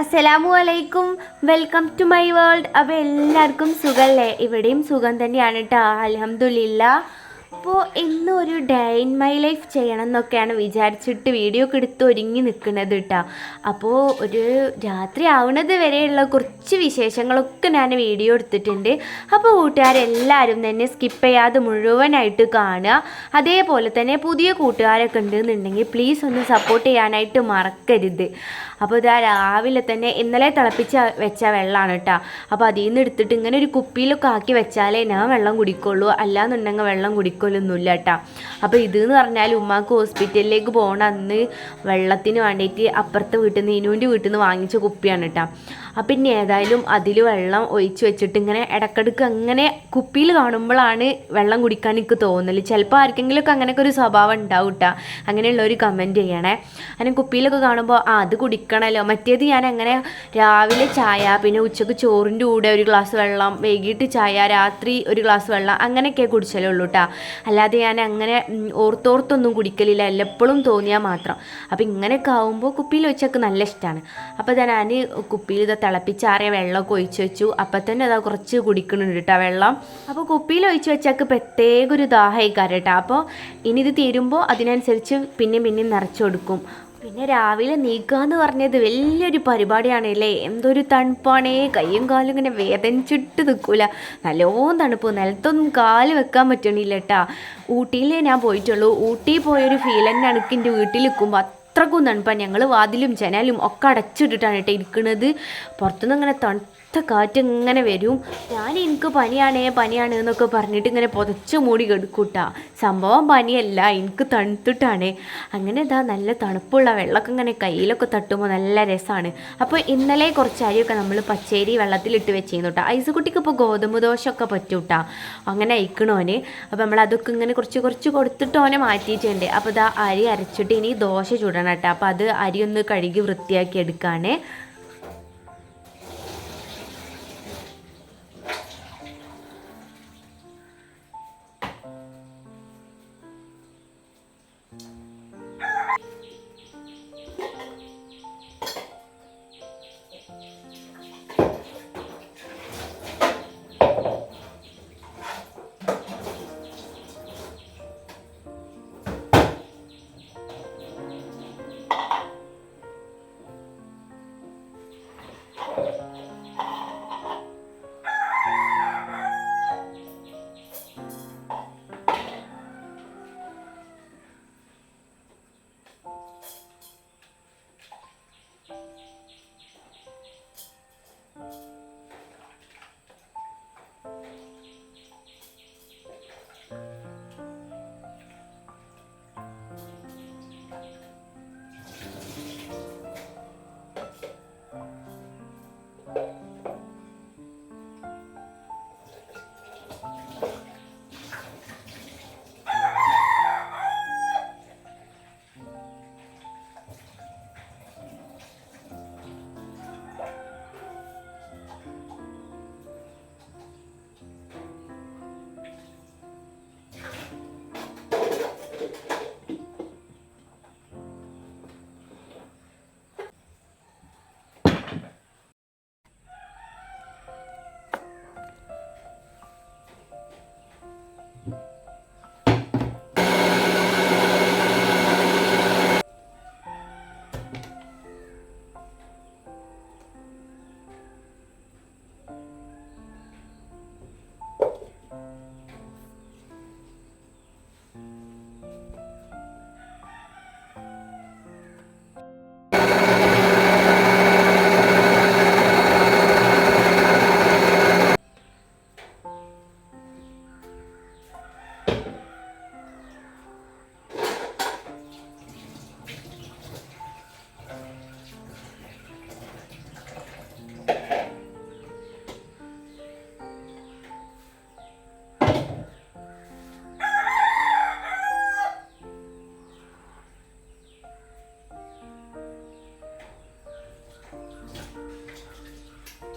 അസ്സലാമു അലൈക്കും. Welcome to my world അപ്പോൾ എല്ലാവർക്കും സുഖമല്ലേ ഇവിടെയും സുഖം തന്നെയാണ് കേട്ടോ അലഹമുല്ല അപ്പോൾ ഇന്ന് ഒരു ഡേ ഇൻ മൈ ലൈഫ് ചെയ്യണം എന്നൊക്കെയാണ് വിചാരിച്ചിട്ട് വീഡിയോ ഒക്കെ എടുത്ത് ഒരുങ്ങി നിൽക്കുന്നത് കേട്ടോ അപ്പോൾ ഒരു രാത്രി ആവുന്നത് വരെയുള്ള കുറച്ച് വിശേഷങ്ങളൊക്കെ ഞാൻ വീഡിയോ എടുത്തിട്ടുണ്ട്. അപ്പോൾ കൂട്ടുകാരെല്ലാവരും തന്നെ സ്കിപ്പ് ചെയ്യാതെ മുഴുവനായിട്ട് കാണുക. അതേപോലെ തന്നെ പുതിയ കൂട്ടുകാരൊക്കെ ഉണ്ടെന്നുണ്ടെങ്കിൽ പ്ലീസ് ഒന്ന് സപ്പോർട്ട് ചെയ്യാനായിട്ട് മറക്കരുത്. അപ്പോൾ ഇതാ രാവിലെ തന്നെ ഇന്നലെ തിളപ്പിച്ച് വെച്ച വെള്ളമാണ് കേട്ടോ അപ്പോൾ അതിൽ നിന്ന് എടുത്തിട്ട് ഇങ്ങനെ ഒരു കുപ്പിയിലൊക്കെ ആക്കി വെച്ചാലേ ഞാൻ വെള്ളം കുടിക്കുള്ളൂ. അല്ലാന്നുണ്ടെങ്കിൽ വെള്ളം കുടിക്കലൊന്നുമില്ല കേട്ടോ അപ്പോൾ എന്ന് പറഞ്ഞാൽ ഉമ്മാക്ക് ഹോസ്പിറ്റലിലേക്ക് പോകണ അന്ന് വെള്ളത്തിന് വേണ്ടിയിട്ട് അപ്പുറത്തെ വീട്ടിൽ നിന്ന് ഇനുവിന്റെ വീട്ടിൽ നിന്ന് വാങ്ങിച്ച കുപ്പിയാണ് കേട്ടോ അപ്പം ഇനി ഏതായാലും അതിൽ വെള്ളം ഒഴിച്ച് വെച്ചിട്ട് ഇങ്ങനെ ഇടക്കിടക്ക് അങ്ങനെ കുപ്പിയിൽ കാണുമ്പോഴാണ് വെള്ളം കുടിക്കാൻ എനിക്ക് തോന്നൽ. ചിലപ്പോൾ ആർക്കെങ്കിലുമൊക്കെ അങ്ങനെയൊക്കെ ഒരു സ്വഭാവം ഉണ്ടാവും കേട്ടോ അങ്ങനെയുള്ള ഒരു കമന്റ് ചെയ്യണേ. അങ്ങനെ കുപ്പിയിലൊക്കെ കാണുമ്പോൾ ആ അത് കുടിക്കണമല്ലോ മറ്റേത് ഞാൻ അങ്ങനെ രാവിലെ ചായ പിന്നെ ഉച്ചയ്ക്ക് ചോറിന്റെ കൂടെ ഒരു ഗ്ലാസ് വെള്ളം വൈകിട്ട് ചായ രാത്രി ഒരു ഗ്ലാസ് വെള്ളം അങ്ങനെയൊക്കെ കുടിച്ചാലേ ഉള്ളൂ കേട്ടോ അല്ലാതെ ഞാൻ അങ്ങനെ ഓർത്തോർത്തൊന്നും കുടിക്കലില്ല. എല്ലപ്പോഴും തോന്നിയാൽ മാത്രം. അപ്പോൾ ഇങ്ങനെയൊക്കെ ആവുമ്പോൾ കുപ്പിയിൽ വെച്ചൊക്കെ നല്ല ഇഷ്ടമാണ് അപ്പോൾ ഞാൻ കുപ്പിയിൽ തിളപ്പിച്ചാറിയ വെള്ളമൊക്കെ ഒഴിച്ച് വെച്ചു. അപ്പം തന്നെ അതാ കുറച്ച് കുടിക്കുന്നുണ്ട് കേട്ടോ വെള്ളം. അപ്പോൾ കുപ്പിയിൽ ഒഴിച്ച് വെച്ചാൽ പ്രത്യേക ഒരു ദാഹമായിക്കാരം കേട്ടോ. അപ്പോൾ ഇനി ഇത് തീരുമ്പോൾ അതിനനുസരിച്ച് പിന്നെ പിന്നെയും നിറച്ച് കൊടുക്കും. പിന്നെ രാവിലെ നീക്കുക എന്ന് പറഞ്ഞത് വലിയൊരു പരിപാടിയാണ് അല്ലേ? എന്തൊരു തണുപ്പാണേ. കയ്യും കാലും ഇങ്ങനെ വേദനിച്ചിട്ട് നിൽക്കൂല നല്ലോണം തണുപ്പ്. നിലത്തൊന്നും കാൽ വെക്കാൻ പറ്റണില്ല കേട്ടാ. ഊട്ടിയിലേ ഞാൻ പോയിട്ടുള്ളൂ. ഊട്ടി പോയൊരു ഫീൽ തന്നെ എനിക്ക് എന്റെ വീട്ടിൽ നിൽക്കുമ്പോൾ അത്രക്കും തണുപ്പാണ് ഞങ്ങൾ വാതിലും ജനാലും ഒക്കെ അടച്ചിട്ടിട്ടാണ് കേട്ടോ ഇരിക്കുന്നത് പുറത്തുനിന്ന് അങ്ങനെ തണുത്ത കാറ്റ് ഇങ്ങനെ വരും. ഞാൻ എനിക്ക് പനിയാണേ പനിയാണ് എന്നൊക്കെ പറഞ്ഞിട്ട് ഇങ്ങനെ പുതച്ച് മൂടി കെടുക്കൂട്ടാ. സംഭവം പനിയല്ല എനിക്ക് തണുത്തിട്ടാണ്. അങ്ങനെ ഇതാ നല്ല തണുപ്പുള്ള വെള്ളമൊക്കെ ഇങ്ങനെ കയ്യിലൊക്കെ തട്ടുമ്പോൾ നല്ല രസമാണ് അപ്പോൾ ഇന്നലെ കുറച്ച് അരിയൊക്കെ നമ്മൾ പച്ചേരി വെള്ളത്തിലിട്ട് വെച്ചിരുന്നു കേട്ടോ ഐസുകുട്ടിക്ക് ഇപ്പോൾ ഗോതമ്പ് ദോശമൊക്കെ പറ്റൂട്ടാ. അങ്ങനെ അയക്കണോന്. അപ്പോൾ നമ്മൾ അതൊക്കെ ഇങ്ങനെ കുറച്ച് കുറച്ച് കൊടുത്തിട്ട് ഓനെ മാറ്റിയിട്ടുണ്ട്. അപ്പോൾ ഇതാ അരി അരച്ചിട്ട് ഇനി ദോശ ചുടണം കേട്ടോ അപ്പോൾ അത് അരി ഒന്ന് കഴുകി വൃത്തിയാക്കി എടുക്കുകയാണ്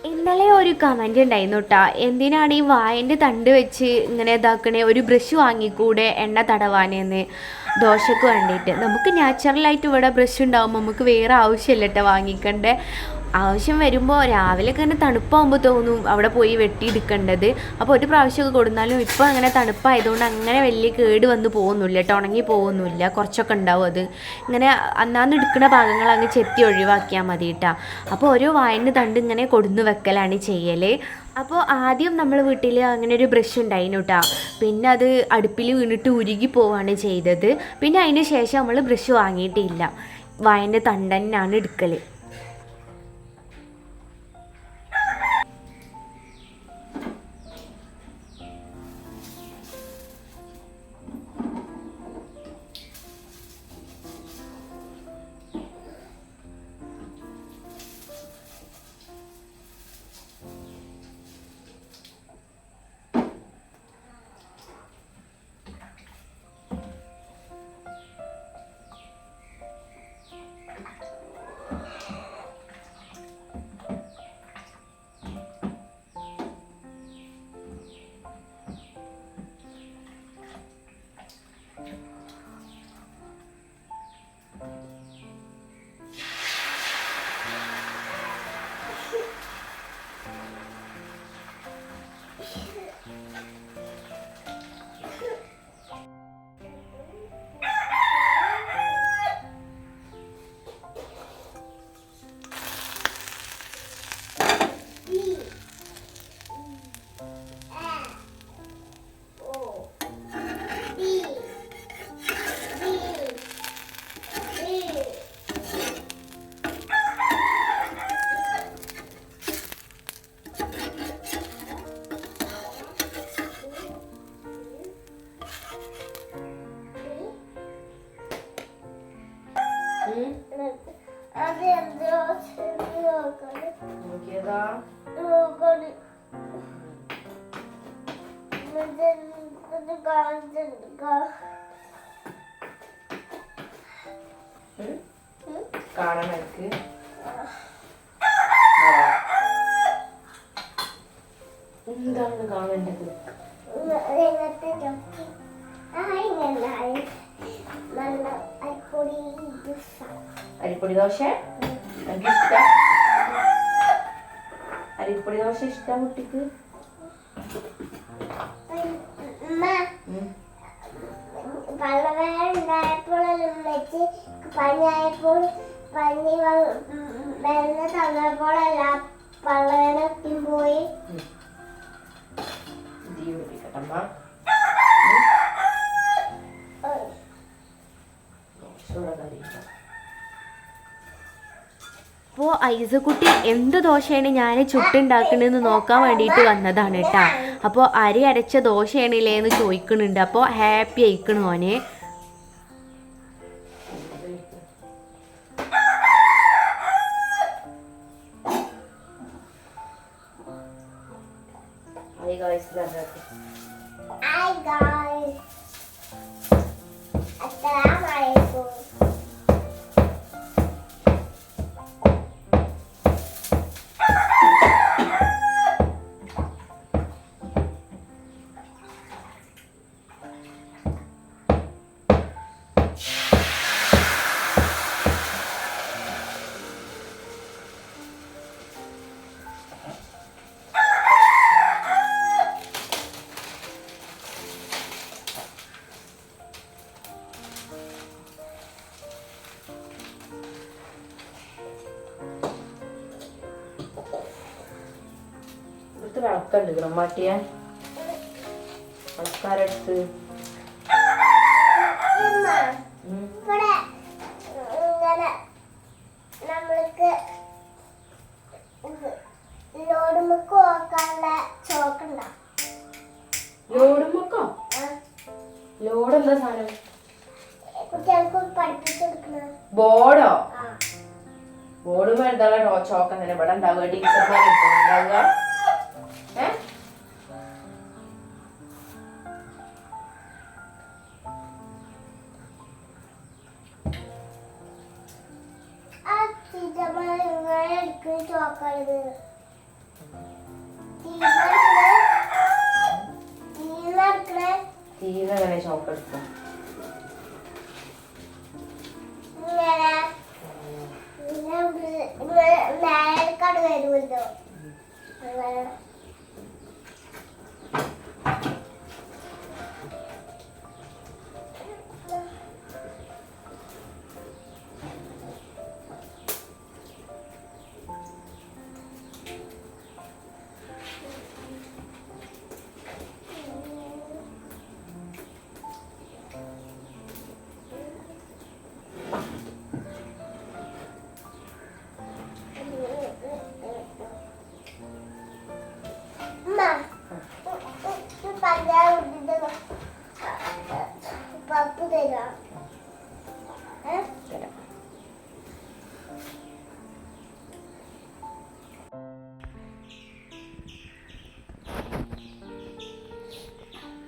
ഇന്നലെ ഒരു കമന്റ് ഉണ്ടായിരുന്നു കേട്ടോ എന്തിനാണ് ഈ വായന്റെ തണ്ട് വെച്ച് ഇങ്ങനെ ഇതാക്കണേ? ഒരു ബ്രഷ് വാങ്ങിക്കൂടെ എണ്ണ തടവാനെന്ന്? ദോശക്ക് വേണ്ടിയിട്ട്. നമുക്ക് നാച്ചുറലായിട്ട് ഇവിടെ ബ്രഷ് ഉണ്ടാകുമ്പോൾ നമുക്ക് വേറെ ആവശ്യമില്ല കേട്ടോ വാങ്ങിക്കണ്ടേ. ആവശ്യം വരുമ്പോൾ രാവിലെ തന്നെ തണുപ്പാകുമ്പോൾ തോന്നും അവിടെ പോയി വെട്ടിയെടുക്കേണ്ടത്. അപ്പോൾ ഒരു പ്രാവശ്യമൊക്കെ കൊടുന്നാലും ഇപ്പോൾ അങ്ങനെ തണുപ്പായതുകൊണ്ട് അങ്ങനെ വലിയ കേട് വന്ന് പോകുന്നില്ല കേട്ടോ ഉണങ്ങി പോകുന്നില്ല. കുറച്ചൊക്കെ ഉണ്ടാവും അത്. ഇങ്ങനെ അന്നാന്ന് എടുക്കുന്ന ഭാഗങ്ങൾ അങ്ങ് ചെത്തി ഒഴിവാക്കിയാൽ മതി കേട്ടോ അപ്പോൾ ഓരോ വായന തണ്ട് ഇങ്ങനെ കൊടുന്ന് വെക്കലാണ് ചെയ്യൽ അപ്പോൾ ആദ്യം നമ്മൾ വീട്ടിൽ അങ്ങനെ ഒരു ബ്രഷ് ഉണ്ടായിരുന്നു കേട്ടോ പിന്നെ അത് അടുപ്പിൽ വീണിട്ട് ഉരുകി പോവാണ് ചെയ്തത്. പിന്നെ അതിന് ശേഷം നമ്മൾ ബ്രഷ് വാങ്ങിയിട്ടില്ല. വായന്റെ തണ്ടന്നാണ് എടുക്കൽ അരിപ്പൊടി ദോശ അരിപ്പൊടി ദോശ ഇഷ്ടം കുട്ടിക്ക്? പനിയായപ്പോൾ പനി തന്നപ്പോഴെല്ലാം പോയി. തീ ഐസക്കുട്ടി എന്ത് ദോശയാണ് ഞാൻ ചുട്ടുണ്ടാക്കണതെന്ന് നോക്കാൻ വേണ്ടിയിട്ട് വന്നതാണ് കേട്ടോ അപ്പോൾ അരി അരച്ച ദോശയാണില്ലേ എന്ന് ചോദിക്കുന്നുണ്ട് അപ്പോൾ ഹാപ്പി ആയിക്കണു ഓന് Hi guys, ഇതാ Hi guys. Assalamualaikum. വിളക്കുണ്ട് ഗ്രമ്മാട്ടിയ ആൾക്കാരടുത്ത് നമ്മൾക്ക് ലോഡുമുക്ക് നോക്കാനുള്ള ചോക്കുണ്ടോ? ലോഡ് എന്താ സാധനം? ബോർഡോ? ബോർഡ് ചോക്ക തന്നെ. ഇവിടെ ഉണ്ടാവുക. ടീച്ചർമാർ ഉണ്ടാവുക കടുവരുമല്ലോ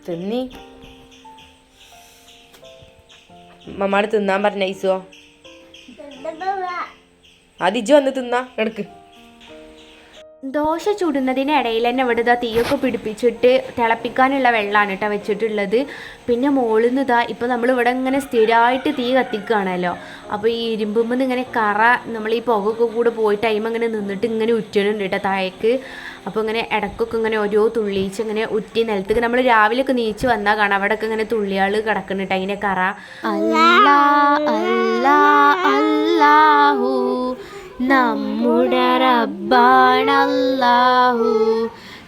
തിന്നി. മമ്മാട് തിന്നാൻ പറഞ്ഞ ഐസോ? അത് ഇജ് വന്ന് തിന്നാ എടുക്ക്. ദോശ ചുടുന്നതിനിടയിൽ തന്നെ ഇവിടെ ഇതാ തീയൊക്കെ പിടിപ്പിച്ചിട്ട് തിളപ്പിക്കാനുള്ള വെള്ളമാണ് കേട്ടോ വെച്ചിട്ടുള്ളത്. പിന്നെ മുകളിൽ നിന്ന് ഇതാ ഇപ്പോൾ നമ്മൾ ഇവിടെ ഇങ്ങനെ സ്ഥിരമായിട്ട് തീ കത്തിക്കുകയാണല്ലോ അപ്പോൾ ഈ ഇരുമ്പുമ്പോൾ ഇങ്ങനെ കറ നമ്മൾ ഈ പുകയൊക്കെ കൂടെ പോയി ടൈം അങ്ങനെ നിന്നിട്ട് ഇങ്ങനെ ഉറ്റണുണ്ട് കേട്ടോ താഴേക്ക്. അപ്പോൾ ഇങ്ങനെ ഇടക്കൊക്കെ ഇങ്ങനെ ഓരോ തുള്ളിയിച്ച് ഇങ്ങനെ ഉറ്റി നിലത്തേക്ക് നമ്മൾ രാവിലെ ഒക്കെ നീച്ച് വന്നാൽ കാണാം. അവിടെയൊക്കെ ഇങ്ങനെ തുള്ളിയാൾ കിടക്കുന്നുണ്ട് അതിന്റെ കറ. അല്ലാ അല്ലാ അല്ലാഹു. നമ്മുടെ റബ്ബാണല്ലാഹു.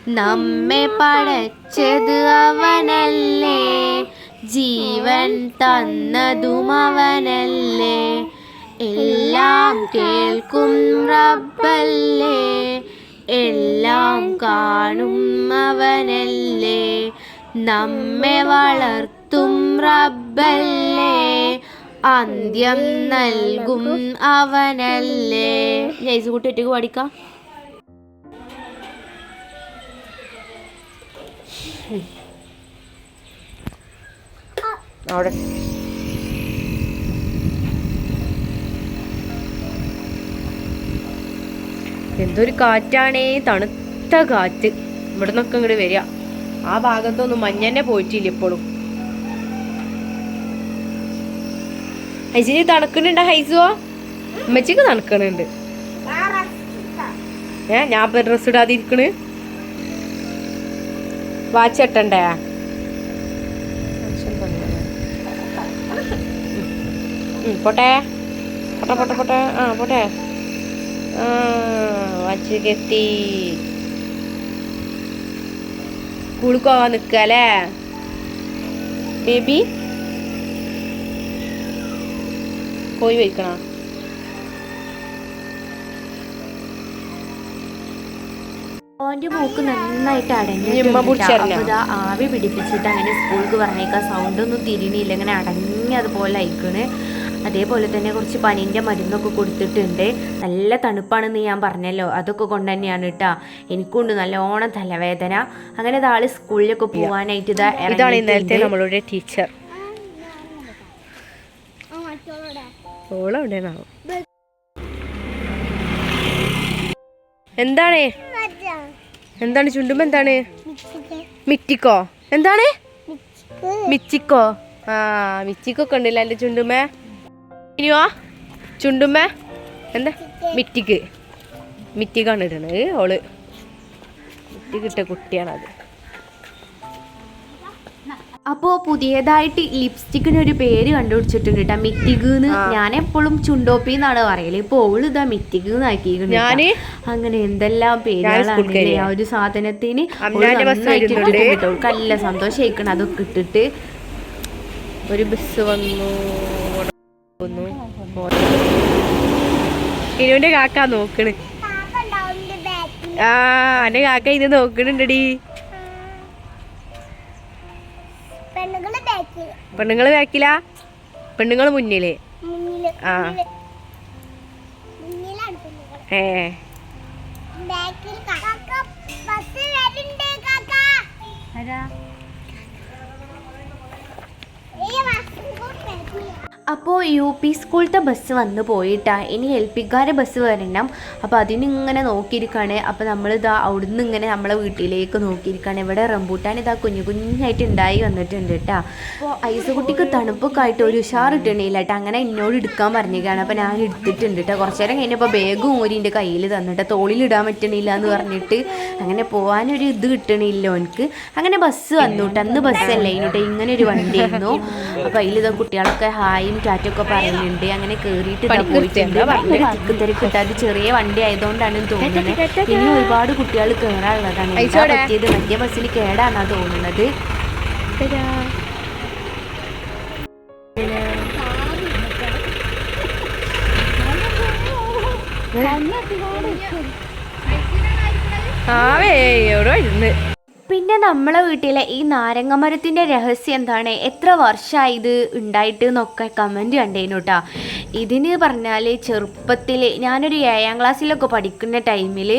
നമ്മെ പടച്ചത് അവനല്ലേ. ജീവൻ തന്നതും അവനല്ലേ. എല്ലാം കേൾക്കും റബ്ബല്ലേ. എല്ലാം കാണും അവനല്ലേ. നമ്മെ വളർത്തും റബ്ബല്ലേ. അന്ത്യം നൽകും അവനല്ലേ. ജയ്സ് കൂട്ടി ഒറ്റയ്ക്ക് അവിടെ. എന്തൊരു കാറ്റാണേ. തണുത്ത കാറ്റ്. ഇവിടെ നിന്നൊക്കെ ഇങ്ങോട്ട് വരിക. ആ ഭാഗത്തൊന്നും മഞ്ഞന്നെ പോയിട്ടില്ല ഇപ്പോഴും. ഹൈസിന് തണുക്കുന്നുണ്ട് ഹൈസുവോ അമ്മച്ചിക്ക് തണുക്കണുണ്ട്. ഏ ഞാൻ ഇപ്പൊ ഡ്രസ് ഇടാതെ ഇരിക്കണ്. വാച്ച് എട്ടണ്ടേ പോട്ടെ. പൊട്ട പോട്ടെ പൊട്ട. ആ പോട്ടെ. ആ വച്ച് കെത്തി സ്കൂളിൽ പോവാൻ ബേബി? പോയി വയ്ക്കണ ഓന്റെ മൂക്ക് നന്നായിട്ട് ഇനി ഉമ്മ പിടിച്ചെറിഞ്ഞോ? അടഞ്ഞിട്ട് ആവി പിടിപ്പിച്ചിട്ട് അങ്ങനെ സ്കൂൾക്ക് പറഞ്ഞേക്കാം സൗണ്ട് ഒന്നും തിരിണില്ല ഇങ്ങനെ അടങ്ങി അതുപോലെ അയക്കണ് അതേപോലെ തന്നെ കുറച്ച് പനീന്റെ മരുന്നൊക്കെ കൊടുത്തിട്ടുണ്ട്. നല്ല തണുപ്പാണെന്ന് ഞാൻ പറഞ്ഞല്ലോ അതൊക്കെ കൊണ്ട് തന്നെയാണ് കേട്ടോ. എനിക്കുണ്ട് നല്ലോണം തലവേദന. അങ്ങനെ ഇതാൾ സ്കൂളിലൊക്കെ പോവാനായിട്ട് ഇതാ ഇതാണ് ഇന്നലത്തെ. നമ്മളുടെ ടീച്ചർ ഓളെവിടെയാണാവോ എന്താണ്? എന്താണ് ചുണ്ടുമ്പോ എന്താണ്? മിറ്റിക്കോ? എന്താണ്? മിച്ചിക്കോ ആ മിച്ചിക്കൊക്കെ ഉണ്ടല്ലോ എന്റെ ചുണ്ടുമ്മേ? ഇനിയോ? ചുണ്ടുമ്മേ? എന്താ? മിറ്റിക്ക്. മിറ്റിക്കാണ് ഇടണത് ഓൾ. മിറ്റിക്കിട്ട കുട്ടിയാണത്. അപ്പോൾ പുതിയതായിട്ട് ലിപ്സ്റ്റിക്കിന് ഒരു പേര് കണ്ടുപിടിച്ചിട്ടുണ്ട് കേട്ടോ. മിറ്റിഗ് എന്ന് ഞാൻ എപ്പോഴും ചുണ്ടോപ്പി എന്നാണ് പറയൽ. ഇപ്പൊ ഓൾ ഇതാ മിത്തിക് എന്നാക്കിയിട്ടുണ്ട് അങ്ങനെ എന്തെല്ലാം പേരുകളാണ്. ആ ഒരു സാധനത്തിന് നല്ല സന്തോഷമായിക്കണം അതൊക്കെ ഇട്ടിട്ട് ഒരു ബസ് വന്നു. വന്നു. ഇനുവിന്റെ കാക്ക നോക്കണ്. ആ എന്റെ കാക്ക ഇത് നോക്കണുണ്ടടി. പെണ്ണുങ്ങളെ ബാക്കില. പെണ്ണുങ്ങൾ മുന്നിൽ? ആ. പെണ്ണുങ്ങൾ ഏ. അപ്പോൾ യു പി സ്കൂളത്തെ ബസ് വന്ന് പോയിട്ടാ. ഇനി എൽ പിക്കാരെ ബസ് വരണം. അപ്പോൾ അതിനിങ്ങനെ നോക്കിയിരിക്കുകയാണ് അപ്പോൾ നമ്മളിതാ അവിടുന്ന് ഇങ്ങനെ നമ്മളെ വീട്ടിലേക്ക് നോക്കിയിരിക്കുകയാണ് ഇവിടെ റംബൂട്ടാൻ ഇതാ കുഞ്ഞു കുഞ്ഞായിട്ട് ഉണ്ടായി വന്നിട്ടുണ്ട് കേട്ടോ അപ്പോൾ ഐസുകുട്ടിക്ക് തണുപ്പൊക്കെ ആയിട്ട് ഒരു ഉഷാർ ഇട്ടണില്ല കേട്ടോ അങ്ങനെ എന്നോട് എടുക്കാൻ പറഞ്ഞിരിക്കുകയാണ്. അപ്പോൾ ഞാൻ എടുത്തിട്ടുണ്ട് കേട്ടോ കുറച്ച് നേരം കഴിഞ്ഞപ്പോൾ ബാഗും ഊരി എന്റെ കയ്യിൽ തന്നിട്ട് തോളിലിടാൻ പറ്റണില്ല എന്ന് പറഞ്ഞിട്ട് അങ്ങനെ പോകാനൊരു ഇത് കിട്ടണില്ല എനിക്ക് അങ്ങനെ ബസ് വന്നു കേട്ടോ അന്ന് ബസ്സല്ലേ ഇങ്ങനെ ഒരു വണ്ടിയായിരുന്നു അപ്പോൾ അതിലിതാ കുട്ടികളൊക്കെ ഹായും ടാറ്റൊക്കെ പറയുന്നുണ്ട്. അങ്ങനെ കയറിയിട്ട് ഇതാ പോയിട്ടുണ്ട്. ഭയങ്കര തിക്ക് അത് ചെറിയ വണ്ടി ആയതുകൊണ്ടാണ് തോന്നുന്നത്. ഇനി ഒരുപാട് കുട്ടികൾ കയറാനുള്ളതാണ് എന്താ അയച്ചോടെ. പറ്റിയത്? മറ്റേ ബസ്സിൽ കേടാണെന്നാ തോന്നുന്നത്. ആവേ എവിടെ ഇരുന്ന്? പിന്നെ നമ്മളെ വീട്ടിലെ ഈ നാരങ്ങ മരത്തിന്റെ രഹസ്യം എന്താണ്? എത്ര വർഷമായി ഇത് ഉണ്ടായിട്ട് എന്നൊക്കെ കമന്റ് കണ്ടേനു കേട്ടോ ഇതിന് പറഞ്ഞാൽ ചെറുപ്പത്തിൽ ഞാനൊരു ഏഴാം ക്ലാസ്സിലൊക്കെ പഠിക്കുന്ന ടൈമിൽ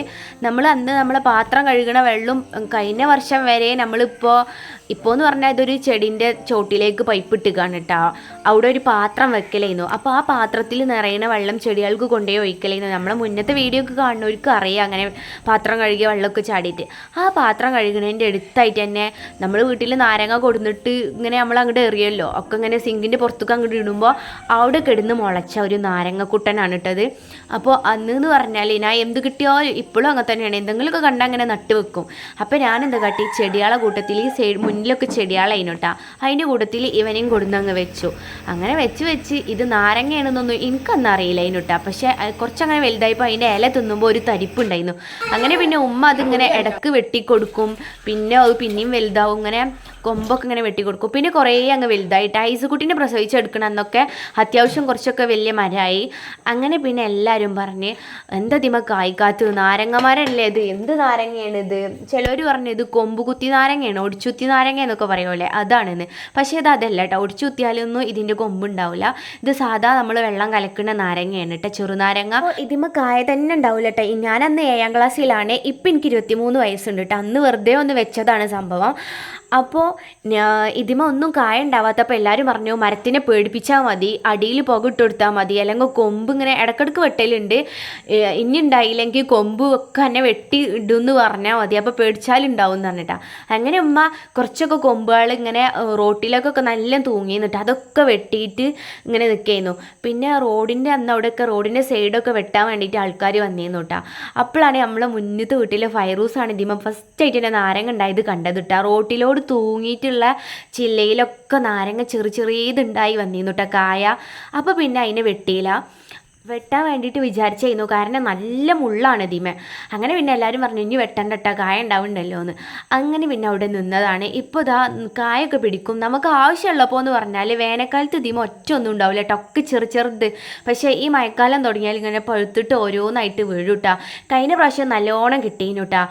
നമ്മൾ അന്ന് നമ്മളെ പാത്രം കഴുകണ വെള്ളം കഴിഞ്ഞ വർഷം വരെ നമ്മളിപ്പോൾ ഇപ്പോൾ എന്ന് പറഞ്ഞാൽ ഇതൊരു ചെടീന്റെ ചോട്ടിലേക്ക് പൈപ്പ് ഇട്ടിക്കാണ് കേട്ടോ അവിടെ ഒരു പാത്രം വെക്കലായിരുന്നു അപ്പോൾ ആ പാത്രത്തിൽ നിറയുന്ന വെള്ളം ചെടികൾക്ക് കൊണ്ടേ ഒഴിക്കലായിരുന്നു നമ്മളെ മുന്നത്തെ വീഡിയോ ഒക്കെ കാണുന്നവർക്ക് അറിയാം. അങ്ങനെ പാത്രം കഴുകിയ വെള്ളമൊക്കെ ചാടിയിട്ട്. ആ പാത്രം കഴുകുന്നതിന്റെ അടുത്തായിട്ട് തന്നെ നമ്മൾ വീട്ടിൽ നാരങ്ങ കൊടുന്നിട്ട് ഇങ്ങനെ നമ്മൾ അങ്ങോട്ട് എറിയല്ലോ ഒക്കെ ഇങ്ങനെ സിങ്കിന്റെ പുറത്തൊക്കെ അങ്ങോട്ട് ഇടുമ്പോൾ അവിടെ കിടന്ന് മുളച്ച ഒരു നാരങ്ങക്കുട്ടനാണ് ഇട്ടത് അപ്പോൾ അന്ന് എന്ന് പറഞ്ഞാൽ ഞാൻ എന്ത് കിട്ടിയോ ഇപ്പോഴും അങ്ങനെ തന്നെയാണ്. എന്തെങ്കിലുമൊക്കെ കണ്ടാൽ അങ്ങനെ നട്ട് വെക്കും. അപ്പോൾ ഞാൻ എന്താ കാട്ടി? ചെടിയാളെ കൂട്ടത്തിൽ ഈ സൈഡ് മുന്നിലൊക്കെ ചെടിയാളായിരുന്നു കേട്ടോ അതിന്റെ കൂട്ടത്തിൽ ഇവനെയും കൊടുന്നങ്ങ് വെച്ചു. അങ്ങനെ വെച്ച് വെച്ച് ഇത് നാരങ്ങയാണെന്നൊന്നും എനിക്കന്ന് അറിയില്ല കേട്ടോ. പക്ഷേ കുറച്ചങ്ങനെ വലുതായപ്പോൾ അതിന്റെ ഇല തിന്നുമ്പോൾ ഒരു തരിപ്പുണ്ടായിരുന്നു അങ്ങനെ പിന്നെ ഉമ്മ അതിങ്ങനെ ഇടയ്ക്ക് വെട്ടിക്കൊടുക്കും. പിന്നെ അത് പിന്നെയും വലുതാവും. ഇങ്ങനെ കൊമ്പൊക്കെ ഇങ്ങനെ വെട്ടിക്കൊടുക്കും പിന്നെ കുറേ അങ്ങ് വലുതായിട്ട് ഐസുകുട്ടീനെ പ്രസവിച്ചെടുക്കണം എന്നൊക്കെ അത്യാവശ്യം കുറച്ചൊക്കെ വലിയ മരമായി. അങ്ങനെ പിന്നെ എല്ലാവരും പറഞ്ഞ് എന്താ ദിമ കായ്ക്കാത്ത് നാരങ്ങമാരല്ലേ ഇത്? എന്ത് നാരങ്ങയാണ് ഇത്? ചിലർ പറഞ്ഞു ഇത് കൊമ്പ് കുത്തി നാരങ്ങയാണ് ഒടിച്ചുത്തി നാരങ്ങ എന്നൊക്കെ പറയുമല്ലേ? അതാണെന്ന്. പക്ഷേ ഇത് അതല്ല കേട്ടോ. ഒടിച്ചുത്തിയാലൊന്നും ഇതിന്റെ കൊമ്പുണ്ടാവില്ല. ഇത് സാധാ നമ്മൾ വെള്ളം കലക്കുന്ന നാരങ്ങയാണ് കേട്ടോ ചെറുനാരങ്ങ. ഇതിമ കായ തന്നെ ഉണ്ടാവില്ല കേട്ടോ. ഞാൻ അന്ന് ഏഴാം ക്ലാസ്സിലാണ്. ഇപ്പം എനിക്ക് ഇരുപത്തിമൂന്ന് വയസ്സുണ്ട് കേട്ടോ. അന്ന് വെറുതെ ഒന്ന് വെച്ചതാണ് സംഭവം. അപ്പോൾ ഇതിമ ഒന്നും കായ ഉണ്ടാവാത്തപ്പോൾ എല്ലാവരും പറഞ്ഞു മരത്തിനെ പേടിപ്പിച്ചാൽ മതി അടിയിൽ പുക ഇട്ട് കൊടുത്താൽ മതി അല്ലെങ്കിൽ കൊമ്പ് ഇങ്ങനെ ഇടക്കിടക്ക് വെട്ടലുണ്ട്. ഇനി ഉണ്ടായില്ലെങ്കിൽ കൊമ്പ് ഒക്കെ തന്നെ വെട്ടി ഇടുമെന്ന് പറഞ്ഞാൽ മതി അപ്പോൾ പേടിച്ചാലുണ്ടാവും എന്ന് പറഞ്ഞിട്ടാ. അങ്ങനെ ഉമ്മ കുറച്ചൊക്കെ കൊമ്പുകൾ ഇങ്ങനെ റോട്ടിലേക്കൊക്കെ നല്ല തൂങ്ങി നിന്നിട്ട് അതൊക്കെ വെട്ടിയിട്ട് ഇങ്ങനെ നിൽക്കുന്നു പിന്നെ റോഡിന്റെ അന്ന് അവിടെയൊക്കെ റോഡിന്റെ സൈഡൊക്കെ വെട്ടാൻ വേണ്ടിയിട്ട് ആൾക്കാർ വന്നിരുന്നു കേട്ടോ അപ്പോഴാണ് നമ്മളെ മുന്നത്തെ വീട്ടിലെ ഫൈറൂസാണ് ഇതിമ ഫസ്റ്റ് ആയിട്ട് എന്റെ നാരങ്ങ ഉണ്ടായത് കണ്ടത് കേട്ടോ റോട്ടിലോട് തൂങ്ങിയിട്ടുള്ള ചില്ലയിലൊക്കെ നാരങ്ങ ചെറു ചെറിയതുണ്ടായി വന്നിരുന്നു കേട്ടോ കായ. അപ്പോൾ പിന്നെ അതിനെ വെട്ടിയില്ല. വെട്ടാൻ വേണ്ടിയിട്ട് വിചാരിച്ചായിരുന്നു. കാരണം നല്ല മുള്ളാണ് ധീമ അങ്ങനെ പിന്നെ എല്ലാവരും പറഞ്ഞു ഇനി വെട്ടണ്ട കേട്ടോ കായ ഉണ്ടാവുന്നുണ്ടല്ലോ എന്ന്. അങ്ങനെ പിന്നെ അവിടെ നിന്നതാണ്. ഇപ്പോൾ ഇതാ കായൊക്കെ പിടിക്കും. നമുക്ക് ആവശ്യമുള്ളപ്പോൾ എന്ന് പറഞ്ഞാൽ വേനൽക്കാലത്ത് ഇതിമ ഒറ്റ ഒന്നും ഉണ്ടാവില്ല ടൊക്ക് ചെറു ചെറുത്. പക്ഷേ ഈ മഴക്കാലം തുടങ്ങിയാൽ ഇങ്ങനെ പഴുത്തിട്ട് ഓരോന്നായിട്ട് വീഴൂട്ടാ കഴിഞ്ഞ പ്രാവശ്യം നല്ലോണം കിട്ടീനു കേട്ടോ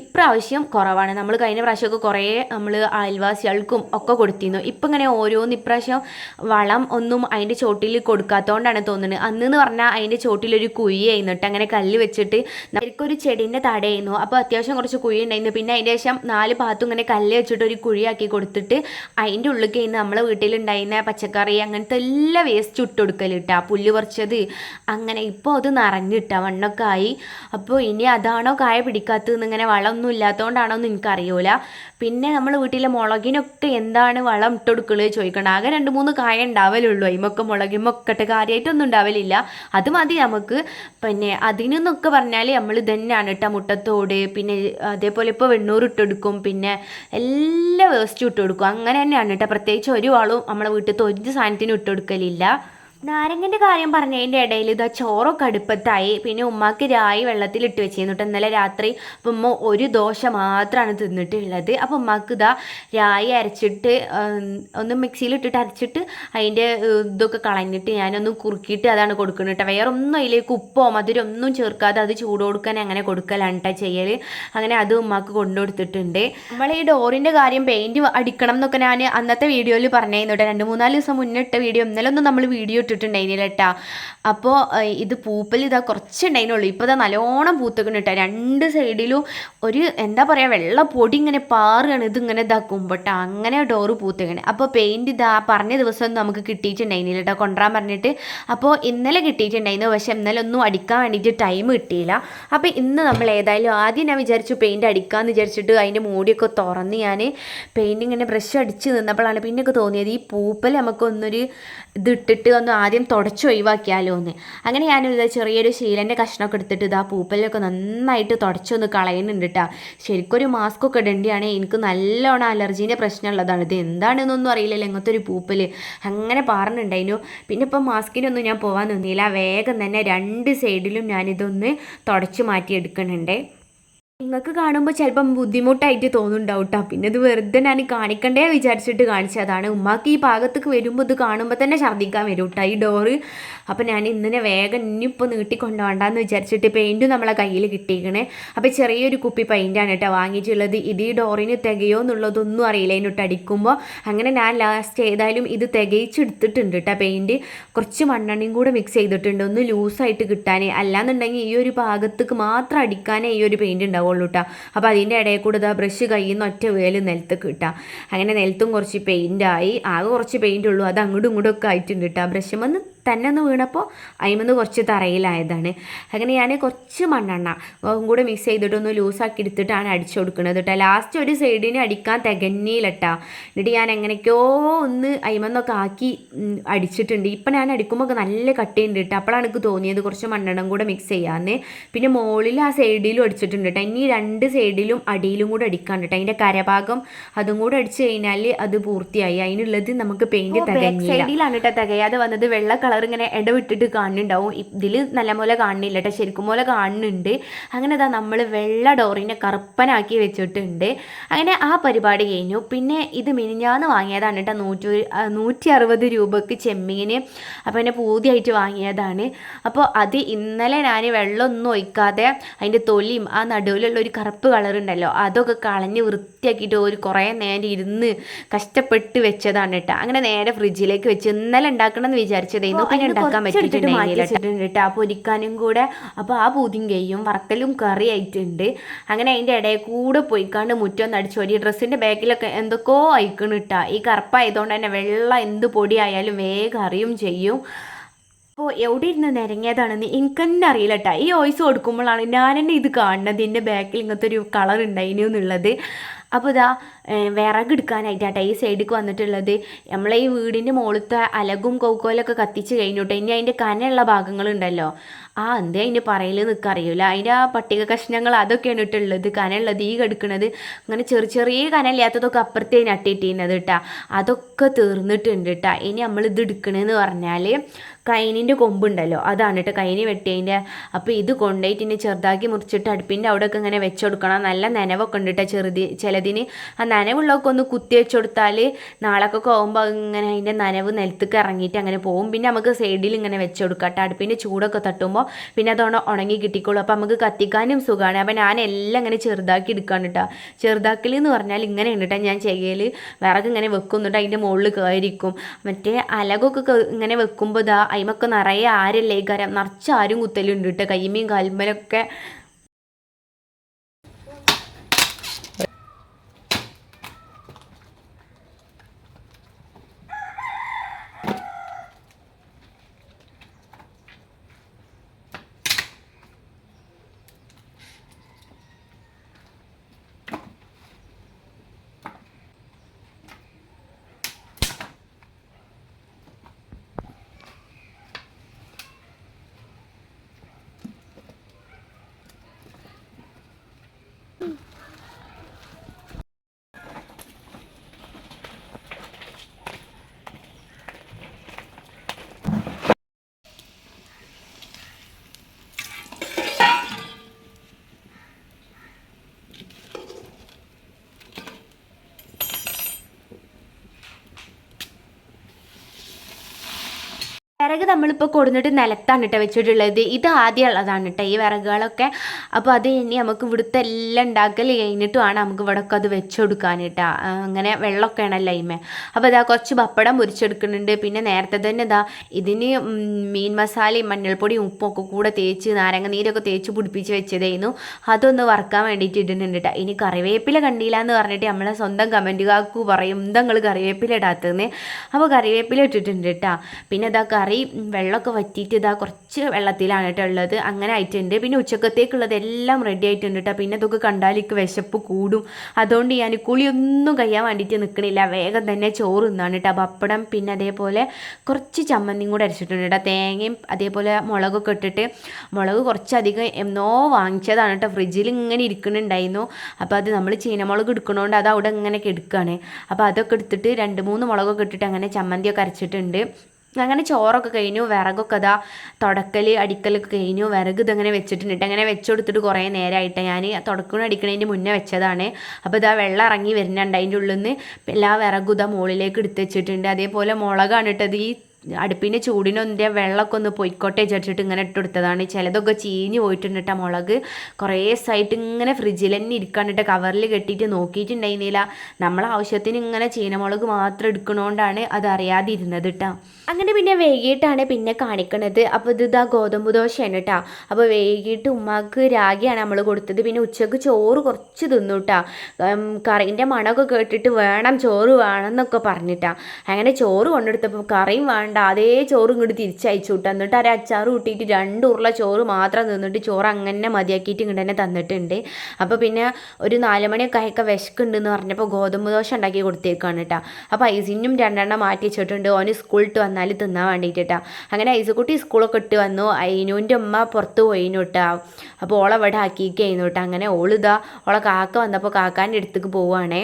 ഇപ്രാവശ്യം കുറവാണ്. നമ്മൾ കഴിഞ്ഞ പ്രാവശ്യമൊക്കെ കുറേ നമ്മൾ അയൽവാസികൾക്കും ഒക്കെ കൊടുത്തിരുന്നു. ഇപ്പം ഇങ്ങനെ ഓരോന്ന് ഇപ്രാവശ്യം വളം ഒന്നും അതിന്റെ ചോട്ടിൽ കൊടുക്കാത്തതുകൊണ്ടാണ് തോന്നുന്നത്. അന്ന് എന്ന് പറഞ്ഞാൽ അതിന്റെ ചോട്ടിലൊരു കുഴി ആയിരുന്നിട്ട് അങ്ങനെ കല്ല് വെച്ചിട്ട് നമുക്കൊരു ചെടീന്റെ തടയായിരുന്നു. അപ്പോൾ അത്യാവശ്യം കുറച്ച് കുഴി ഉണ്ടായിരുന്നു പിന്നെ അതിന്റെ ശേഷം നാല് ഭാഗത്തും ഇങ്ങനെ കല്ല് വെച്ചിട്ട് ഒരു കുഴിയാക്കി കൊടുത്തിട്ട് അതിന്റെ ഉള്ളിൽ കഴിഞ്ഞ് നമ്മളെ വീട്ടിലുണ്ടായിരുന്ന പച്ചക്കറി അങ്ങനത്തെ എല്ലാ വേസ്റ്റ് ഇട്ട് കൊടുക്കലിട്ടാ പുല്ല് പറിച്ചത്. അങ്ങനെ ഇപ്പോൾ അത് നിറഞ്ഞിട്ടാ വണ്ണൊക്കെ ആയി. അപ്പോൾ ഇനി അതാണോ കായ പിടിക്കാത്തതെന്ന് ഇങ്ങനെ വളമൊന്നും ഇല്ലാത്തതുകൊണ്ടാണോ എന്ന് എനിക്കറിയൂല. പിന്നെ നമ്മൾ വീട്ടിലെ മുളകിനൊക്കെ എന്താണ് വളം ഇട്ട് ചോദിക്കണം. ആകെ രണ്ട് മൂന്ന് കായ ഉണ്ടാവലുള്ളൂ. അതിമൊക്കെ മുളകിമൊക്കെ കാര്യമായിട്ടൊന്നും ഉണ്ടാവലില്ല. അത് മതി നമുക്ക്. പിന്നെ അതിനെന്നൊക്കെ പറഞ്ഞാൽ നമ്മൾ ഇതന്നെയാണ് കേട്ടോ മുട്ടത്തോട് പിന്നെ അതേപോലെ ഇപ്പോൾ വെണ്ണൂർ ഇട്ടെടുക്കും പിന്നെ എല്ലാ വേസ്റ്റും ഇട്ടുകൊടുക്കും അങ്ങനെ തന്നെയാണ് കേട്ടോ പ്രത്യേകിച്ച് ഒരു വളവും നമ്മളെ വീട്ടിലത്തെ ഒരു സാധനത്തിനും ഇട്ട് കൊടുക്കലില്ല നാരങ്ങന്റെ കാര്യം പറഞ്ഞതിന്റെ ഇടയിൽ ഇതാ ചോറൊക്കെ അടുപ്പത്തായി. പിന്നെ ഉമ്മാക്ക് രായി വെള്ളത്തിലിട്ട് വെച്ചിരുന്നു കേട്ടോ ഇന്നലെ രാത്രി ഉമ്മ ഒരു ദോശ മാത്രമാണ് തിന്നിട്ടുള്ളത്. അപ്പം ഉമ്മാക്ക് ഇതാ രായി അരച്ചിട്ട് ഒന്ന് മിക്സിയിലിട്ടിട്ട് അരച്ചിട്ട് അതിന്റെ ഇതൊക്കെ കളഞ്ഞിട്ട് ഞാനൊന്ന് കുറുക്കിയിട്ട് അതാണ് കൊടുക്കുന്നത് കേട്ടോ വേറെ ഒന്നും അതിലേക്ക് ഉപ്പോ മധുരം ഒന്നും ചേർക്കാതെ അത് ചൂട് കൊടുക്കാൻ അങ്ങനെ കൊടുക്കലാണ് കേട്ടോ ചെയ്യൽ അങ്ങനെ അത് ഉമ്മാക്ക് കൊണ്ടുകൊടുത്തിട്ടുണ്ട്. നമ്മൾ ഈ ഡോറിന്റെ കാര്യം പെയിന്റ് അടിക്കണം എന്നൊക്കെ ഞാൻ അന്നത്തെ വീഡിയോയിൽ പറഞ്ഞിരുന്നു കേട്ടോ രണ്ട് മൂന്നാൽ ദിവസം മുന്നേ ഇട്ട വീഡിയോ. ഇന്നലെ ഒന്നും നമ്മൾ വീഡിയോ ഇട്ടിട്ടുണ്ടായിരുന്നില്ല കേട്ടാ അപ്പോൾ ഇത് പൂപ്പൽ ഇതാ കുറച്ചുണ്ടായിരുന്നുള്ളൂ ഇപ്പോൾ ഇതാ നല്ലോണം പൂത്തുക്കണം കേട്ടോ രണ്ട് സൈഡിലും ഒരു എന്താ പറയുക വെള്ള പൊടി ഇങ്ങനെ പാറുകയാണ് ഇതിങ്ങനെ ഇതാക്കുമ്പോൾ കേട്ടോ അങ്ങനെ ഡോറ് പൂത്തുകയാണ് അപ്പോൾ പെയിന്റ് ഇതാ പറഞ്ഞ ദിവസം നമുക്ക് കിട്ടിയിട്ടുണ്ടായിരുന്നില്ല കേട്ടോ കൊണ്ടുവരാൻ പറഞ്ഞിട്ട്. അപ്പോൾ ഇന്നലെ കിട്ടിയിട്ടുണ്ടായിരുന്നു പക്ഷേ ഇന്നലെ ഒന്നും അടിക്കാൻ വേണ്ടിയിട്ട് ടൈം കിട്ടിയില്ല. അപ്പോൾ ഇന്ന് നമ്മൾ ഏതായാലും ആദ്യം ഞാൻ വിചാരിച്ചു പെയിന്റ് അടിക്കാമെന്ന് വിചാരിച്ചിട്ട് അതിന്റെ മൂടിയൊക്കെ തുറന്ന് ഞാൻ പെയിന്റ് ഇങ്ങനെ ബ്രഷ് അടിച്ച് നിന്നപ്പോഴാണ് പിന്നെയൊക്കെ തോന്നിയത്. ഈ പൂപ്പൽ നമുക്കൊന്നൊരു ഇതിട്ടിട്ട് ഒന്ന് ആദ്യം തുടച്ച് ഒഴിവാക്കിയാലോ എന്ന് അങ്ങനെ ഞാനിത് ചെറിയൊരു ശീലന്റെ കഷ്ണമൊക്കെ എടുത്തിട്ട് ഇതാ പൂപ്പലൊക്കെ നന്നായിട്ട് തുടച്ചൊന്ന് കളയുന്നുണ്ട് കേട്ടോ ശരിക്കൊരു ഒരു മാസ്ക് ഒക്കെ ഇടേണ്ടിയാണ്. എനിക്ക് നല്ലോണം അലർജീന്റെ പ്രശ്നമുള്ളതാണ്. ഇത് എന്താണെന്നൊന്നും അറിയില്ലല്ലോ ഇങ്ങനത്തെ ഒരു പൂപ്പൽ അങ്ങനെ പറഞ്ഞിട്ടുണ്ടായിരുന്നു പിന്നെ ഇപ്പം മാസ്കിനൊന്നും ഞാൻ പോകാൻ നിന്നില്ല. വേഗം തന്നെ രണ്ട് സൈഡിലും ഞാനിതൊന്ന് തുടച്ച് മാറ്റി എടുക്കുന്നുണ്ട് നിങ്ങൾക്ക് കാണുമ്പോൾ ചിലപ്പം ബുദ്ധിമുട്ടായിട്ട് തോന്നുന്നുണ്ടാവും കേട്ടോ പിന്നെ ഇത് വെറുതെ ഞാൻ കാണിക്കണ്ടേ വിചാരിച്ചിട്ട് കാണിച്ചതാണ് ഉമ്മാക്ക് ഈ ഭാഗത്തേക്ക് വരുമ്പോൾ ഇത് കാണുമ്പോൾ തന്നെ ഛർദ്ദിക്കാൻ വരും കേട്ടോ ഈ ഡോറ്. അപ്പോൾ ഞാൻ ഇന്നിനെ വേഗം ഇനിയിപ്പോൾ നീട്ടിക്കൊണ്ടുപോകണ്ടെന്ന് വിചാരിച്ചിട്ട് പെയിന്റും നമ്മളെ കയ്യിൽ കിട്ടിയിരിക്കണേ അപ്പോൾ ചെറിയൊരു കുപ്പി പെയിന്റാണ് കേട്ടോ വാങ്ങിയിട്ടുള്ളത്. ഇത് ഈ ഡോറിന് തികയോ എന്നുള്ളതൊന്നും അറിയില്ല അതിനൊട്ട് അടിക്കുമ്പോൾ അങ്ങനെ ഞാൻ ലാസ്റ്റ് ഏതായാലും ഇത് തികയിച്ചെടുത്തിട്ടുണ്ട് കേട്ടോ പെയിന്റ് കുറച്ച് മണ്ണെണ്ണയും കൂടെ മിക്സ് ചെയ്തിട്ടുണ്ട്. ഒന്ന് ലൂസായിട്ട് കിട്ടാനേ. അല്ലാന്നുണ്ടെങ്കിൽ ഈ ഒരു ഭാഗത്തേക്ക് മാത്രം അടിക്കാനേ ഈ ഒരു പെയിന്റ് ഉണ്ടാവുള്ളൂ കേട്ടോ അപ്പോൾ അതിന്റെ ഇടയിൽ കൂടെ ഇതാ ബ്രഷ് കയ്യിൽ നിന്ന് ഒറ്റ വേൽ നിലത്ത് കിട്ടാം അങ്ങനെ നിലത്തും കുറച്ച് പെയിന്റായി ആകെ കുറച്ച് പെയിന്റ് ഉള്ളൂ. അത് അങ്ങോട്ടും ഇങ്ങോട്ടും ഒക്കെ ആയിട്ടുണ്ട് കേട്ടോ ബ്രഷ് വന്ന് തന്നെ ഒന്ന് വീണപ്പോൾ അതിമെന്ന് കുറച്ച് തറയിലായതാണ്. അങ്ങനെ ഞാൻ കുറച്ച് മണ്ണെണ്ണ അതും കൂടെ മിക്സ് ചെയ്തിട്ടൊന്ന് ലൂസാക്കി എടുത്തിട്ടാണ് അടിച്ചു കൊടുക്കുന്നത് കേട്ടോ ലാസ്റ്റ് ഒരു സൈഡിന് അടിക്കാൻ തികഞ്ഞില്ല കേട്ടോ എന്നിട്ട് ഞാൻ എങ്ങനെയൊക്കെയോ ഒന്ന് അയിമെന്നൊക്കെ ആക്കി അടിച്ചിട്ടുണ്ട്. ഇപ്പം ഞാൻ അടിക്കുമ്പോൾ നല്ല കട്ടിയുണ്ട് കേട്ടോ അപ്പോഴാണ് എനിക്ക് തോന്നിയത് കുറച്ച് മണ്ണെണ്ണം കൂടെ മിക്സ് ചെയ്യാമെന്ന് പിന്നെ മുകളിൽ ആ സൈഡിലും അടിച്ചിട്ടുണ്ട് കേട്ടോ ഇനി രണ്ട് സൈഡിലും അടിയിലും കൂടെ അടിക്കാൻ കേട്ടോ അതിന്റെ കരഭാഗം അതും കൂടെ അടിച്ചു കഴിഞ്ഞാൽ അത് പൂർത്തിയായി. അതിനുള്ളത് നമുക്ക് പെയിന്റ് തികഞ്ഞില്ല. സൈഡിലാണ് കേട്ടോ തികയാതെ വന്നത്. വെള്ള കളർ ഇങ്ങനെ ഇടവിട്ടിട്ട് കാണുന്നുണ്ടാവും. ഇതിൽ നല്ലപോലെ കാണുന്നില്ല കേട്ടോ ശരിക്കും പോലെ കാണുന്നുണ്ട്. അങ്ങനെ ഇതാ നമ്മൾ വെള്ള ഡോറിനെ കറുപ്പനാക്കി വെച്ചിട്ടുണ്ട്. അങ്ങനെ ആ പരിപാടി കഴിഞ്ഞു. പിന്നെ ഇത് മിനിഞ്ഞാന്ന് വാങ്ങിയതാണ് കേട്ടോ നൂറ്റി നൂറ്റി അറുപത് രൂപക്ക് ചെമ്മീന്. അപ്പോൾ എന്നെ പൂതിയായിട്ട് വാങ്ങിയതാണ്. അപ്പോൾ അത് ഇന്നലെ ഞാൻ വെള്ളമൊന്നും ഒഴിക്കാതെ അതിന്റെ തൊലിയും ആ നടുവിലുള്ള ഒരു കറുപ്പ് കളർ ഉണ്ടല്ലോ അതൊക്കെ കളഞ്ഞ് വൃത്തിയാക്കിയിട്ട് ഒരു കുറേ നേരം ഇരുന്ന് കഷ്ടപ്പെട്ട് വെച്ചതാണ് കേട്ടോ അങ്ങനെ നേരെ ഫ്രിഡ്ജിലേക്ക് വെച്ച് ഇന്നലെ ഉണ്ടാക്കണം എന്ന് പിന്നെ ഉണ്ടാക്കാൻ കേട്ടോ ആ പൊരിക്കാനും കൂടെ. അപ്പോൾ ആ പൂതിയും കഴിയും വറക്കലും കറി ആയിട്ടുണ്ട്. അങ്ങനെ അതിന്റെ ഇടയിൽ കൂടെ പോയിക്കാണ്ട് മുറ്റം നടിച്ചു ഒരു ഡ്രസ്സിന്റെ ബാക്കിലൊക്കെ എന്തൊക്കെയോ അയക്കണം ഇട്ടാ ഈ കറുപ്പായതുകൊണ്ട് തന്നെ വെള്ളം എന്ത് പൊടിയായാലും വേഗം അറിയും ചെയ്യും. അപ്പോൾ എവിടെ ഇരുന്ന് നിരങ്ങിയതാണെന്ന് എനിക്ക് തന്നെ അറിയില്ല കേട്ടോ ഈ വോയിസ് കൊടുക്കുമ്പോഴാണ് ഞാൻ തന്നെ ഇത് കാണുന്നത്. എന്റെ ബാക്കിൽ ഇങ്ങനത്തെ ഒരു കളർ ഉണ്ടായിരുന്നു എന്നുള്ളത്. അപ്പോൾ ഇതാ ഏഹ് വിറക് എടുക്കാനായിട്ടാട്ടോ ഈ സൈഡിലേക്ക് വന്നിട്ടുള്ളത്. നമ്മളെ ഈ വീടിന്റെ മുകളിലത്തെ അലകും കൗക്കോലൊക്കെ കത്തിച്ച് കഴിഞ്ഞോട്ടെ. ഇനി അതിന്റെ കനയുള്ള ഭാഗങ്ങളുണ്ടല്ലോ. ആ എന്തേ അതിന്റെ പറയൽ നിൽക്കറിയില്ല അതിന്റെ ആ പട്ടിക കഷ്ണങ്ങൾ അതൊക്കെയാണ് ഇട്ടുള്ളത് കനമുള്ളത് ഈ കെടുക്കണത്. അങ്ങനെ ചെറിയ ചെറിയ കനമില്ലാത്തതൊക്കെ അപ്പുറത്തേ നട്ടിട്ടിരുന്നത് കേട്ടാ അതൊക്കെ തീർന്നിട്ടുണ്ട് കേട്ടാ ഇനി നമ്മൾ ഇത് എടുക്കണമെന്ന് പറഞ്ഞാൽ കൈനിന്റെ കൊമ്പുണ്ടല്ലോ അതാണ് കേട്ടോ കൈനി വെട്ടിയതിന്റെ അപ്പോൾ ഇത് കൊണ്ടുപോയിട്ട് ഇനി ചെറുതാക്കി മുറിച്ചിട്ട് അടുപ്പിന്റെ അവിടെയൊക്കെ ഇങ്ങനെ വെച്ച് കൊടുക്കണം. നല്ല നനവൊക്കെ ഉണ്ട് കേട്ടോ ചെറുതി ചിലതിന്. ആ നനവുള്ളതൊക്കെ ഒന്ന് കുത്തി വെച്ച് കൊടുത്താൽ നാളൊക്കെ ആകുമ്പോൾ ഇങ്ങനെ അതിന്റെ നനവ് നിലത്തേക്ക് ഇറങ്ങിയിട്ട് അങ്ങനെ പോകും പിന്നെ നമുക്ക് സൈഡിൽ ഇങ്ങനെ വെച്ച് കൊടുക്കാം കേട്ടോ അടുപ്പിന്റെ ചൂടൊക്കെ തട്ടുമ്പോൾ പിന്നെ അതോടെ ഉണങ്ങി കിട്ടിക്കോളും. അപ്പോൾ നമുക്ക് കത്തിക്കാനും സുഖമാണ് അപ്പോൾ ഞാൻ എല്ലാം ഇങ്ങനെ ചെറുതാക്കി എടുക്കാണ് കേട്ടോ ചെറുതാക്കൽ എന്ന് പറഞ്ഞാൽ ഇങ്ങനെയാണ് കേട്ടോ ഞാൻ ചെയ്യൽ വിറക് ഇങ്ങനെ വെക്കുന്നുണ്ട് അതിന്റെ മുകളിൽ കയറിക്കും മറ്റേ അലകൊക്കെ ഇങ്ങനെ വെക്കുമ്പോൾ ഇതാ അതിമൊക്കെ നിറയെ ആരല്ലേ കരം നിറച്ച് ആരും കുത്തലുണ്ട് കേട്ടോ. കൈമയും കാൽമലൊക്കെ വിറക് നമ്മളിപ്പോൾ കൊടുന്നിട്ട് നിലത്താണ് കേട്ടോ വെച്ചിട്ടുള്ളത്. ഇത് ആദ്യമുള്ളതാണ് കേട്ടോ ഈ വിറകുകളൊക്കെ. അപ്പോൾ അത് ഇനി നമുക്ക് ഇവിടുത്തെ എല്ലാം ഉണ്ടാക്കൽ കഴിഞ്ഞിട്ട് വേണം നമുക്ക് ഇവിടെ ഒക്കെ അത് വെച്ചുകൊടുക്കാൻ കേട്ടോ അങ്ങനെ വെള്ളമൊക്കെ ആണല്ലോ അതിമേ അപ്പോൾ ഇതാ കുറച്ച് പപ്പടം മുരിച്ചെടുക്കുന്നുണ്ട്. പിന്നെ നേരത്തെ തന്നെ ഇതാ ഇതിന് മീൻ മസാലയും മഞ്ഞൾപ്പൊടിയും ഉപ്പൊക്കെ കൂടെ തേച്ച് നാരങ്ങ നീരൊക്കെ തേച്ച് പിടിപ്പിച്ച് വെച്ചതായിരുന്നു. അതൊന്ന് വറക്കാൻ വേണ്ടിയിട്ട് ഇടുന്നുണ്ട് കേട്ടോ ഇനി കറിവേപ്പില കണ്ടില്ല എന്ന് പറഞ്ഞിട്ട് നമ്മളെ സ്വന്തം കമന്റുകാർക്ക് പറയും എന്താ നിങ്ങൾ കറിവേപ്പില ഇടാത്തതെന്ന് അപ്പോൾ കറിവേപ്പില ഇട്ടിട്ടുണ്ട് കേട്ടോ പിന്നെ ഇതാ കറി വെള്ളമൊക്കെ വറ്റിയിട്ട് ഇതാ കുറച്ച് വെള്ളത്തിലാണ് കേട്ടോ ഉള്ളത്. അങ്ങനെ ആയിട്ടുണ്ട്. പിന്നെ ഉച്ചക്കത്തേക്കുള്ളത് എല്ലാം റെഡി ആയിട്ടുണ്ട് കേട്ടോ. പിന്നെ ഇതൊക്കെ കണ്ടാൽ എനിക്ക് വിശപ്പ് കൂടും. അതുകൊണ്ട് ഞാൻ കുളിയൊന്നും കഴിയാൻ വേണ്ടിയിട്ട് നിൽക്കണില്ല വേഗം തന്നെ ചോറ് നിന്നാണ് കേട്ടോ. പപ്പടം പിന്നെ അതേപോലെ കുറച്ച് ചമ്മന്തിയും കൂടെ അരച്ചിട്ടുണ്ട് കേട്ടോ. തേങ്ങയും അതേപോലെ മുളകൊക്കെ ഇട്ടിട്ട് മുളക് കുറച്ചധികം എന്നോ വാങ്ങിച്ചതാണ് കേട്ടോ. ഫ്രിഡ്ജിൽ ഇങ്ങനെ ഇരിക്കുന്നുണ്ടായിരുന്നു. അപ്പോൾ അത് നമ്മൾ ചീനമുളക് എടുക്കണോണ്ട് അത് അവിടെ ഇങ്ങനെ എടുക്കുകയാണ് അപ്പോൾ അതൊക്കെ എടുത്തിട്ട് രണ്ട് മൂന്ന് മുളകൊക്കെ ഇട്ടിട്ട് അങ്ങനെ ചമ്മന്തിയൊക്കെ അരച്ചിട്ടുണ്ട്. അങ്ങനെ ചോറൊക്കെ കഴിഞ്ഞു വിറകൊക്കെ അതാ തുടക്കൽ അടിക്കലൊക്കെ കഴിഞ്ഞു. വിറക് ഇതങ്ങനെ വെച്ചിട്ടുണ്ട്. അങ്ങനെ വെച്ച് കൊടുത്തിട്ട് കുറേ നേരമായിട്ട് ഞാൻ തുടക്കണ അടിക്കണതിന്റെ മുന്നേ വെച്ചതാണ്. അപ്പോൾ ഇതാ വെള്ളം ഇറങ്ങി വരുന്നുണ്ട് അതിന്റെ ഉള്ളിൽ നിന്ന് എല്ലാ വിറകും ഇതാ മുകളിലേക്ക് എടുത്ത് വെച്ചിട്ടുണ്ട്. അതേപോലെ മുളകാണ് ഇട്ടത് ഈ അടുപ്പിന്റെ ചൂടിനൊന്നിന്റെ വെള്ളമൊക്കെ ഒന്ന് പൊയ്ക്കോട്ടെ വിചാരിച്ചിട്ട് ഇങ്ങനെ ഇട്ടെടുത്തതാണ് ചിലതൊക്കെ ചീഞ്ഞ് പോയിട്ടുണ്ട് മുളക്. കുറേ ദിവസമായിട്ട് ഇങ്ങനെ ഫ്രിഡ്ജിൽ തന്നെ ഇരിക്കാണ്ടിട്ട് കവറിൽ കെട്ടിയിട്ട് നോക്കിയിട്ടുണ്ടായിരുന്നില്ല. നമ്മളെ ആവശ്യത്തിന് ഇങ്ങനെ ചീനമുളക് മാത്രം എടുക്കണോണ്ടാണ് അത് അറിയാതിരുന്നത് കേട്ടോ അങ്ങനെ പിന്നെ വൈകിട്ടാണ് പിന്നെ കാണിക്കണത്. അപ്പോൾ ഇത് ഇതാ ഗോതമ്പ് ദോശയാണ് കേട്ടോ അപ്പോൾ വൈകിട്ട് ഉമ്മാക്ക് രാഗിയാണ് നമ്മൾ കൊടുത്തത്. പിന്നെ ഉച്ചയ്ക്ക് ചോറ് കുറച്ച് തിന്നു കേട്ടോ കറിന്റെ മണമൊക്കെ കേട്ടിട്ട് വേണം ചോറ് വേണം എന്നൊക്കെ പറഞ്ഞിട്ടാ അങ്ങനെ ചോറ് കൊണ്ടെടുത്തപ്പോൾ കറിയും വേണ്ട അതേ ചോറും ഇങ്ങോട്ട് തിരിച്ചയച്ചു വിട്ടു എന്നിട്ട് അര അച്ചാറ് കൂട്ടിയിട്ട് രണ്ട് ഉരുള ചോറ് മാത്രം തിന്നിട്ട് ചോറ് അങ്ങനെ മതിയാക്കിയിട്ട് ഇങ്ങോട്ട് തന്നെ തന്നിട്ടുണ്ട്. അപ്പോൾ പിന്നെ ഒരു നാല് മണിയൊക്കെ ആയൊക്കെ വിശക്കുണ്ടെന്ന് പറഞ്ഞപ്പോൾ ഗോതമ്പ് ദോശ ഉണ്ടാക്കി കൊടുത്തേക്കാണ് കേട്ടോ അപ്പോൾ ഐസിനും രണ്ടെണ്ണം മാറ്റി വെച്ചിട്ടുണ്ട്. ഓന് സ്കൂളിട്ട് വന്നാൽ തിന്നാൻ വേണ്ടിയിട്ട് കേട്ടോ അങ്ങനെ ഐസക്കുട്ടി സ്കൂളൊക്കെ ഇട്ട് വന്നു. അയിനുവിന്റെ ഉമ്മ പുറത്ത് പോയിനു കേട്ടോ അപ്പോൾ ഓളെ ഇവിടെ ആക്കിയിരിക്കുന്നു കേട്ടോ അങ്ങനെ ഓളിതാ ഓളെ കാക്ക വന്നപ്പോൾ കാക്കാന്റെ അടുത്തേക്ക് പോവുകയാണേ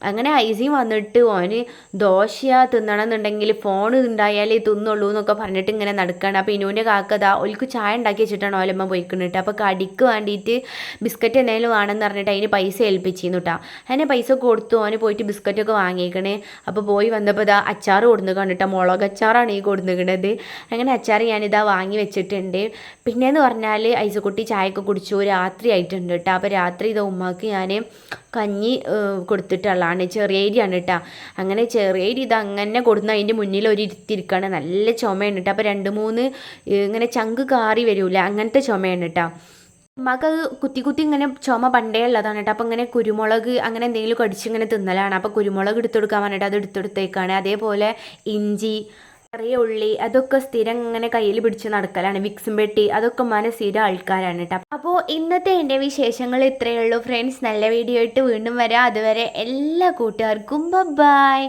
അങ്ങനെ ഐസിയും വന്നിട്ട് ഓന് ദോശ തിന്നണം എന്നുണ്ടെങ്കിൽ ഫോൺ ഉണ്ടായാലേ തിന്നുള്ളൂ എന്നൊക്കെ പറഞ്ഞിട്ട് ഇങ്ങനെ നടക്കുകയാണ് അപ്പോൾ ഇനുവിന്റെ കാക്കതാ ഒലിക്ക് ചായ ഉണ്ടാക്കി വെച്ചിട്ടാണ് ഓലമ്മ പോയിക്കുന്നിട്ട് അപ്പോൾ കടിക്ക് വേണ്ടിയിട്ട് ബിസ്ക്കറ്റ് എന്തെങ്കിലും വേണമെന്ന് പറഞ്ഞിട്ട് അതിന് പൈസ ഏൽപ്പിച്ചിരുന്നു കേട്ടോ അതിനെ പൈസ കൊടുത്തു ഓന് പോയിട്ട് ബിസ്ക്കറ്റൊക്കെ വാങ്ങിക്കണേ. അപ്പോൾ പോയി വന്നപ്പോൾ ഇതാ അച്ചാർ കൊടുന്നു കണ്ടിട്ടോ മുളക് അച്ചാറാണ് ഈ കൊടുന്നിക്കണത് അങ്ങനെ അച്ചാർ ഞാനിതാ വാങ്ങി വെച്ചിട്ടുണ്ട്. പിന്നെയെന്ന് പറഞ്ഞാൽ ഐസക്കുട്ടി ചായയൊക്കെ കുടിച്ചു. രാത്രി ആയിട്ടുണ്ട് കേട്ടോ അപ്പോൾ രാത്രി ഇതാ ഉമ്മാക്ക് ഞാൻ കഞ്ഞി ഏഹ്, കൊടുത്തിട്ടുള്ളതാണ് ചെറിയരിയാണ് കേട്ടോ അങ്ങനെ ചെറിയ ചെറിയരി ഇത് അങ്ങനെ കൊടുന്ന് അതിന്റെ മുന്നിൽ ഒരു ഇരുത്തിരിക്കുകയാണ് നല്ല ചുമയാണ് കേട്ടോ അപ്പോൾ രണ്ട് മൂന്ന് ഇങ്ങനെ ചങ്ക് കാറി വരൂല? അങ്ങനത്തെ ചുമയാണ് കേട്ടോ അത് കുത്തി കുത്തി ഇങ്ങനെ ചുമ പണ്ടേ ഉള്ളതാണ് കേട്ടോ അപ്പോൾ ഇങ്ങനെ കുരുമുളക് അങ്ങനെ എന്തെങ്കിലും കടിച്ച് ഇങ്ങനെ തിന്നലാണ്. അപ്പോൾ കുരുമുളക് എടുത്തെടുക്കാൻ പറഞ്ഞിട്ട് അത് എടുത്തെടുത്തേക്കാണ്. അതേപോലെ ഇഞ്ചി ചെറിയ ഉള്ളി അതൊക്കെ സ്ഥിരം ഇങ്ങനെ കയ്യിൽ പിടിച്ച് നടക്കലാണ്. വിക്സും പെട്ടി അതൊക്കെ മനസ്സിര ആൾക്കാരാണ് കേട്ടോ അപ്പോൾ ഇന്നത്തെ എന്റെ വിശേഷങ്ങൾ ഇത്രയേ ഉള്ളൂ. ഫ്രണ്ട്സ് നല്ല വീഡിയോ ആയിട്ട് വീണ്ടും വരാം. അതുവരെ എല്ലാ കൂട്ടുകാർക്കും ബൈ